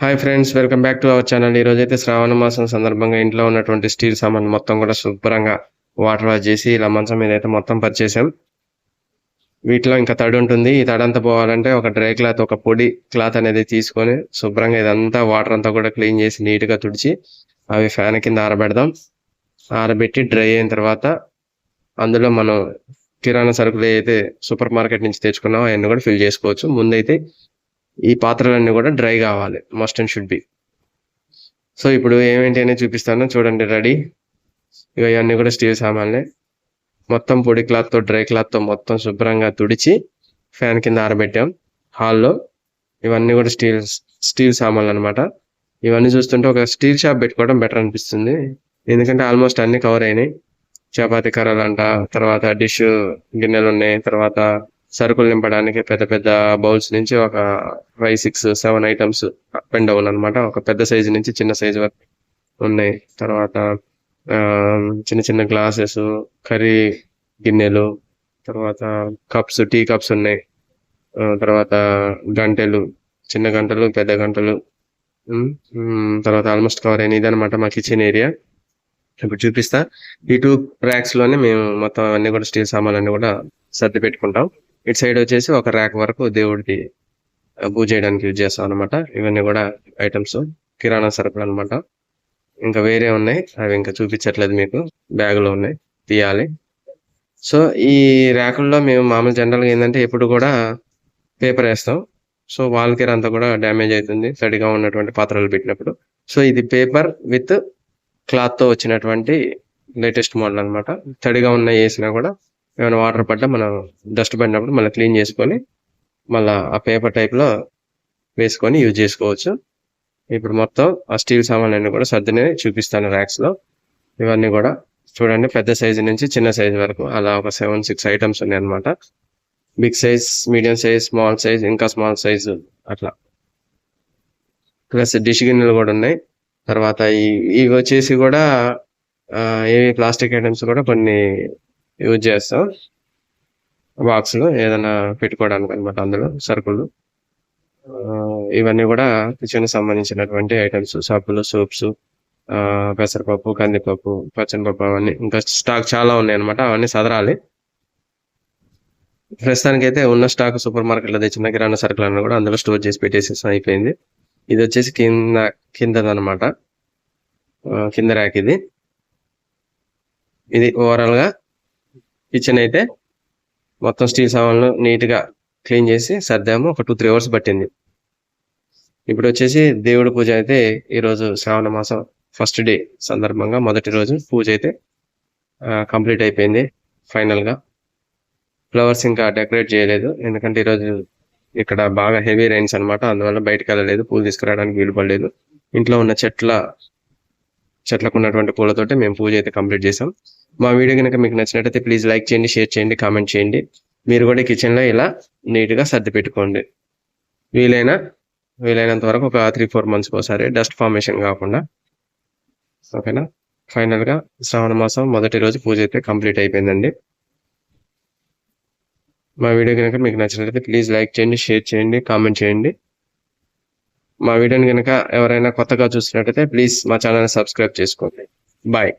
Hi friends welcome back to our channel ఈ అయితే శ్రావణ మాసం సందర్భంగా ఇంట్లో ఉన్నటువంటి స్టీల్ సామాన్ మొత్తం కూడా శుభ్రంగా వాటర్ వాష్ చేసి ఇలా మంచం మీద అయితే మొత్తం పరిచేసాం వీటిలో ఇంకా తడి ఉంటుంది. ఈ తడి అంతా పోవాలంటే ఒక డ్రై క్లాత్ ఒక పొడి క్లాత్ అనేది తీసుకొని శుభ్రంగా ఇదంతా వాటర్ అంతా కూడా క్లీన్ చేసి నీట్గా తుడిచి అవి ఫ్యాన్ కింద ఆరబెడదాం. ఆరబెట్టి డ్రై అయిన తర్వాత అందులో మనం కిరాణా సరుకులు అయితే సూపర్ మార్కెట్ నుంచి తెచ్చుకున్నాం అవన్నీ కూడా ఫిల్ చేసుకోవచ్చు. ముందైతే ఈ పాత్రలన్నీ కూడా డ్రై కావాలి. Must and should be so ఇప్పుడు ఏమేంటి అనేది చూపిస్తాను. చూడండి రెడీ. ఇక ఇవన్నీ కూడా స్టీల్ సామాన్లే. మొత్తం పొడి క్లాత్తో డ్రై క్లాత్తో మొత్తం శుభ్రంగా తుడిచి ఫ్యాన్ కింద ఆరబెట్టాం. హాల్లో ఇవన్నీ కూడా స్టీల్ స్టీల్ సామాన్లు అనమాట ఇవన్నీ చూస్తుంటే ఒక స్టీల్ షాప్ పెట్టుకోవడం బెటర్ అనిపిస్తుంది. ఎందుకంటే ఆల్మోస్ట్ అన్ని కవర్ అయినాయి. చపాతీ కర్రలు అంట తర్వాత డిష్ గిన్నెలు ఉన్నాయి తర్వాత సరుకులు నింపడానికి పెద్ద పెద్ద బౌల్స్ నుంచి ఒక five six seven items up and down అనమాట ఒక పెద్ద సైజు నుంచి చిన్న సైజు వరకు ఉన్నాయి. తర్వాత చిన్న చిన్న గ్లాసెస్ కర్రీ గిన్నెలు తర్వాత కప్స్ టీ కప్స్ ఉన్నాయి. తర్వాత గంటెలు చిన్న గంటలు పెద్ద గంటలు తర్వాత ఆల్మోస్ట్ కవర్ అయిన ఇదనమాట మా కిచెన్ ఏరియా ఇప్పుడు చూపిస్తా. ఈ టూ ర్యాక్స్లోనే మేము మొత్తం అన్ని కూడా స్టీల్ సామాన్లన్నీ కూడా సర్ది పెట్టుకుంటాం. ఇటు సైడ్ వచ్చేసి ఒక ర్యాక్ వరకు దేవుడికి పూజ చేయడానికి యూజ్ చేస్తాం అనమాట ఇవన్నీ కూడా ఐటమ్స్ కిరాణా సరుకులు అనమాట ఇంకా వేరే ఉన్నాయి. అవి ఇంకా చూపించట్లేదు మీకు. బ్యాగులో ఉన్నాయి. తీయాలి. సో ఈ ర్యాకుల్లో మేము మామూలు జనరల్గా ఏంటంటే ఎప్పుడు కూడా పేపర్ వేస్తాం. సో వాల్ కేర్ అంతా కూడా డ్యామేజ్ అవుతుంది. తడిగా ఉన్నటువంటి పాత్రలు పెట్టినప్పుడు. సో ఇది పేపర్ విత్ క్లాత్తో వచ్చినటువంటి లేటెస్ట్ మోడల్ అనమాట తడిగా ఉన్న వేసినా కూడా ఏమైనా వాటర్ పడ్డా మనం డస్ట్ పడినప్పుడు మళ్ళీ క్లీన్ చేసుకొని మళ్ళీ ఆ పేపర్ టైప్లో వేసుకొని యూజ్ చేసుకోవచ్చు. ఇప్పుడు మొత్తం ఆ స్టీల్ సామాన్లన్నీ కూడా సర్దిని చూపిస్తాను ర్యాక్స్లో ఇవన్నీ కూడా చూడండి పెద్ద సైజు నుంచి చిన్న సైజు వరకు. అలా ఒక సెవెన్ సిక్స్ ఐటమ్స్ ఉన్నాయి అనమాట big size medium size small size ఇంకా స్మాల్ సైజ్ అట్లా. ప్లస్ డిష్ గిన్నెలు కూడా ఉన్నాయి. తర్వాత ఇవి వచ్చేసి కూడా ఏవి ప్లాస్టిక్ ఐటమ్స్ కూడా కొన్ని యూజ్ చేస్తాం. బాక్స్లో ఏదైనా పెట్టుకోవడానికి అనమాట అందులో సరుకులు. ఇవన్నీ కూడా కిచెన్కి సంబంధించినటువంటి ఐటమ్స్ సబ్బులు సోప్స్ పెసరపప్పు కందిపప్పు పచ్చనిపప్పు అవన్నీ. ఇంకా స్టాక్ చాలా ఉన్నాయి అనమాట అవన్నీ సదరాలి. ప్రస్తుతానికి అయితే ఉన్న స్టాక్ సూపర్ మార్కెట్లో తెచ్చిన కిరాణా సరుకులన్నీ కూడా అందులో స్టోర్ చేసి పెట్టేసేసాం అయిపోయింది. ఇది వచ్చేసి కింద కిందదనమాట కింద ర్యాక్ ఇది. ఇది ఓవరాల్గా కిచెన్ అయితే మొత్తం స్టీల్ సామాన్లు నీట్గా క్లీన్ చేసి సర్దాము. ఒక టూ త్రీ అవర్స్ పట్టింది. ఇప్పుడు వచ్చేసి దేవుడి పూజ అయితే ఈరోజు శ్రావణ మాసం ఫస్ట్ డే సందర్భంగా మొదటి రోజు పూజ అయితే కంప్లీట్ అయిపోయింది ఫైనల్గా. ఫ్లవర్స్ ఇంకా డెకరేట్ చేయలేదు. ఎందుకంటే ఈరోజు ఇక్కడ బాగా హెవీ రైన్స్ అనమాట అందువల్ల బయటకు వెళ్ళలేదు. పూలు తీసుకురావడానికి వీలు పడలేదు. ఇంట్లో ఉన్న చెట్ల చెట్లకు ఉన్నటువంటి పూలతోటి మేము పూజ అయితే కంప్లీట్ చేసాం. మా వీడియో కనుక మీకు నచ్చినట్టయితే ప్లీజ్ లైక్ చేయండి షేర్ చేయండి కామెంట్ చేయండి. మీరు కూడా కిచెన్లో ఇలా నీట్గా సర్ది పెట్టుకోండి. వీలైన వీలైనంత వరకు ఒక త్రీ ఫోర్ మంత్స్కి ఒకసారి డస్ట్ ఫార్మేషన్ కాకుండా. ఓకేనా ఫైనల్గా శ్రావణ మాసం మొదటి రోజు పూజ అయితే కంప్లీట్ అయిపోయిందండి. మా వీడియో కనుక మీకు నచ్చినట్లయితే ప్లీజ్ లైక్ చేయండి షేర్ చేయండి కామెంట్ చేయండి. మా వీడియోని కనుక ఎవరైనా కొత్తగా చూసినట్టయితే ప్లీజ్ మా ఛానల్ని సబ్స్క్రైబ్ చేసుకోండి. బాయ్